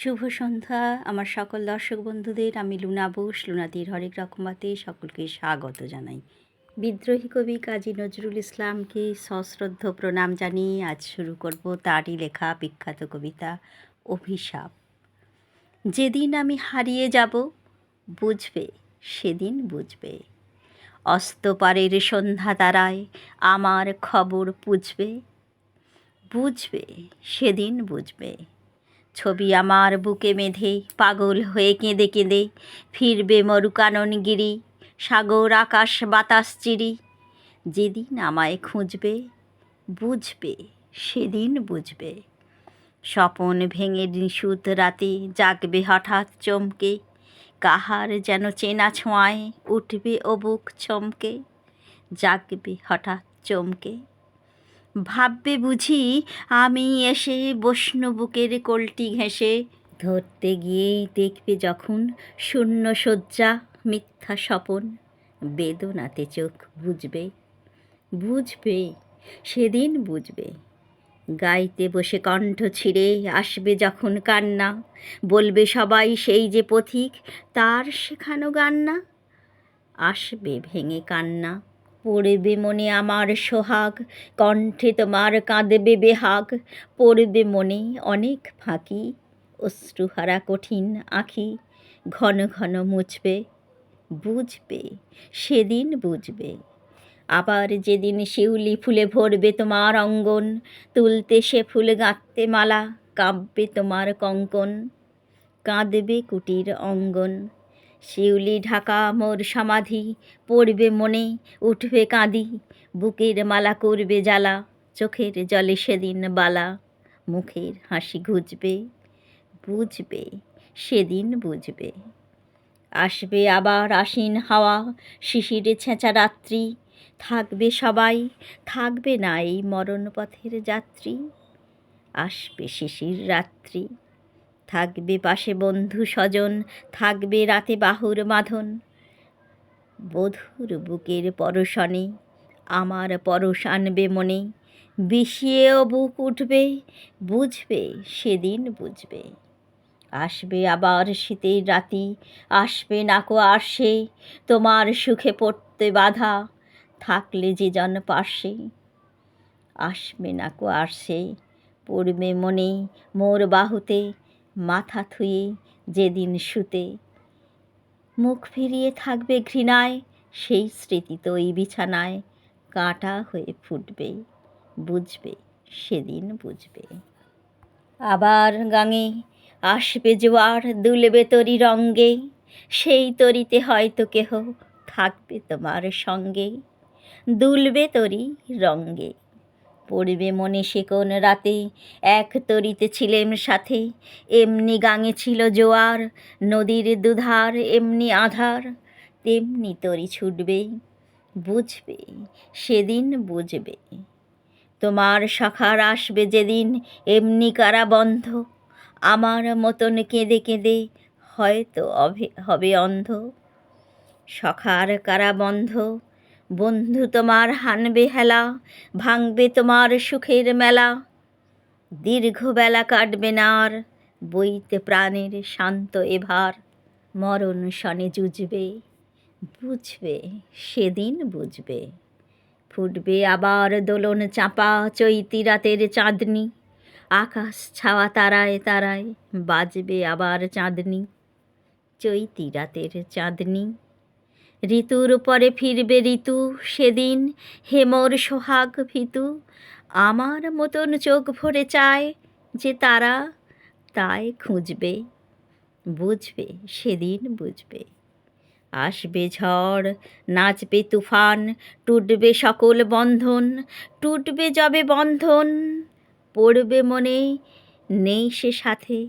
শুভ সন্ধ্যা। আমার সকল দর্শক বন্ধুদের, আমি লুনা বোস লুনাতির হরেক রকমাতে সকলকে স্বাগত জানাই। বিদ্রোহী কবি কাজী নজরুল ইসলামকে সশ্রদ্ধ প্রণাম জানিয়ে আজ শুরু করব তারই লেখা বিখ্যাত কবিতা অভিশাপ। যেদিন আমি হারিয়ে যাব, বুঝবে, সেদিন বুঝবে। অস্তপারের সন্ধ্যা তারায় আমার খবর বুঝবে বুঝবে, সেদিন বুঝবে। ছবি আমার বুকে মেধে পাগল হয়ে কেঁদে কেঁদে ফিরবে মরুকাননগিরি, সাগর, আকাশ, বাতাস, চিরি। যেদিন আমায় খুঁজবে, বুঝবে, সেদিন বুঝবে। স্বপন ভেঙে নিশুত রাতে জাগবে হঠাৎ চমকে, কাহার যেন চেনা ছোঁয়ায় উঠবে ও বুক চমকে, জাগবে হঠাৎ চমকে। ভাববে বুঝি আমি এসে বসনু বুকের কোলটি ঘেঁষে। ধরতে গিয়েই দেখবে যখন শূন্য শয্যা মিথ্যা স্বপন। বেদনাতে চোখ বুঝবে বুঝবে, সেদিন বুঝবে। গাইতে বসে কণ্ঠ ছিঁড়ে আসবে যখন কান্না। বলবে সবাই সেই যে পথিক, তার শেখানো গান না আসবে ভেঙে কান্না। পড়বে মনে আমার সোহাগ, কণ্ঠে তোমার কাঁদবে বেহাগ। পড়বে মনে অনেক ফাঁকি, অশ্রুহারা কঠিন আঁখি। ঘন ঘন মুছবে, বুঝবে, সেদিন বুঝবে। আবার যেদিন শিউলি ফুলে ভরবে তোমার অঙ্গন, তুলতে সে ফুল গাঁথতে মালা, কাঁপবে তোমার কঙ্কন। কাঁদবে কুটির অঙ্গন। শিউলি ঢাকা মোর সমাধি, পড়বে মনে, উঠবে কাঁদি, বুকের মালা করবে জ্বালা, চোখের জলে সেদিন বালা, মুখের হাসি ঘুচবে, বুঝবে, সেদিন বুঝবে। আসবে আবার আশ্বিন হাওয়া, শিশিরে ছেঁচা রাত্রি, থাকবে সবাই, থাকবে না এই মরণপথের যাত্রী। আসবে শিশির রাত্রি। থাকবে পাশে বন্ধু স্বজন, থাকবে রাতে বাহুর মাধন। বধুর বুকের পরশনে, আমার পরশ আনবে মনে। বিষিয়েও বুক উঠবে, বুঝবে, সেদিন বুঝবে। আসবে আবার শীতের রাতি, আসবে নাকো আসে তোমার সুখে পড়তে বাধা, থাকলে যে জন পাশে আসবে নাকো আসে পড়বে মনে, মোর বাহুতে মাথা থুয়ে যেদিন শুতে। মুখ ফিরিয়ে থাকবে ঘৃণায়, সেই স্মৃতি তো এই বিছানায়। কাঁটা হয়ে ফুটবে, বুঝবে, সেদিন বুঝবে। আবার গাঙে আসবে জোয়ার দুলবে তরি রঙ্গে, সেই তরিতে হয়তো কেহ থাকবে তোমার সঙ্গে। দুলবে তরি রঙ্গে। পড়বে মনে সে কোন রাতে? এক তরিতে ছিলেম সাথে, এমনি গাঙে ছিল জোয়ার, নদীর দুধার এমনি আধার, তেমনি তরি ছুটবে, বুঝবে, সেদিন বুঝবে। তোমার সখার আসবে যেদিন, এমনি কারা বন্ধ আমার মতন কেঁদে কেঁদে হয়তো হবে অন্ধ। সখার কারা বন্ধ তোমার হানবে হেলা ভাঙবে তোমার সুখের মেলা। দীর্ঘবেলা কাটবে না আর বইতে প্রাণের শান্ত এভার। মরণ শনে জুজবে বুঝবে, সেদিন বুঝবে। ফুটবে আবার দোলন চাপা চৈতি রাতের চাঁদনি। আকাশ ছাওয়া তারায় তারায় বাজবে আবার চাঁদনি। চৈতি রাতের চাঁদনি। ঋতুর পরে ফিরবে ঋতু, সেদিন হেমর সোহাগ ভীতু। আমার মতন চোখ ভরে চায় যে তারা, তাই খুঁজবে, বুঝবে, সেদিন বুঝবে। আসবে ঝড়, নাচবে তুফান, টুটবে সকল বন্ধন, টুটবে যবে বন্ধন। পড়বে মনে, নেই সে সাথে,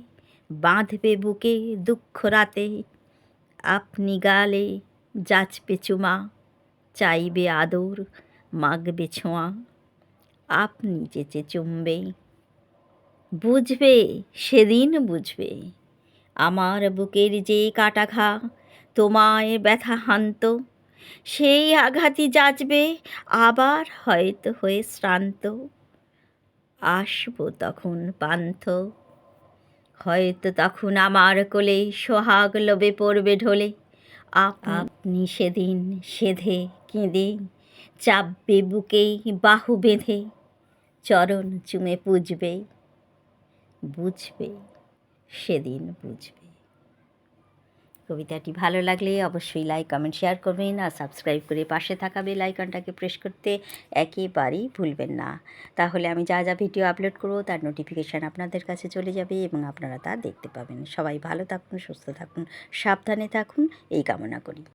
বাঁধবে বুকে দুঃখ রাতে। আপনি গালে যাচবে চুমা চাইবে আদর, মাগবে ছোঁয়া। আপনি চেচে চুমবে বুঝবে, সেদিন বুঝবে। আমার বুকের যে কাটা ঘা তোমায় ব্যথা হান্ত, সেই আঘাতই যাচবে, আবার হয়তো হয়ে শ্রান্ত। আসব তখন পান্থ, হয়তো তখন আমার কোলে সোহাগ লোবে পড়বে ঢোলে। আপনি সেদিন সেধে কেঁদে চাপবে বুকেই বাহু বেঁধে চরণ চুমে পুজবে বুঝবে সেদিন বুঝবে। কবিতাটি ভালো লাগলে অবশ্যই লাইক কমেন্ট শেয়ার করবেন আর সাবস্ক্রাইব করে পাশে থাকা বেল আইকনটাকে প্রেস করতে একেবারেই ভুলবেন না। তাহলে আমি যা যা ভিডিও আপলোড করব তার নোটিফিকেশান আপনাদের কাছে চলে যাবে এবং আপনারা তা দেখতে পাবেন। সবাই ভালো থাকুন, সুস্থ থাকুন, সাবধানে থাকুন, এই কামনা করি।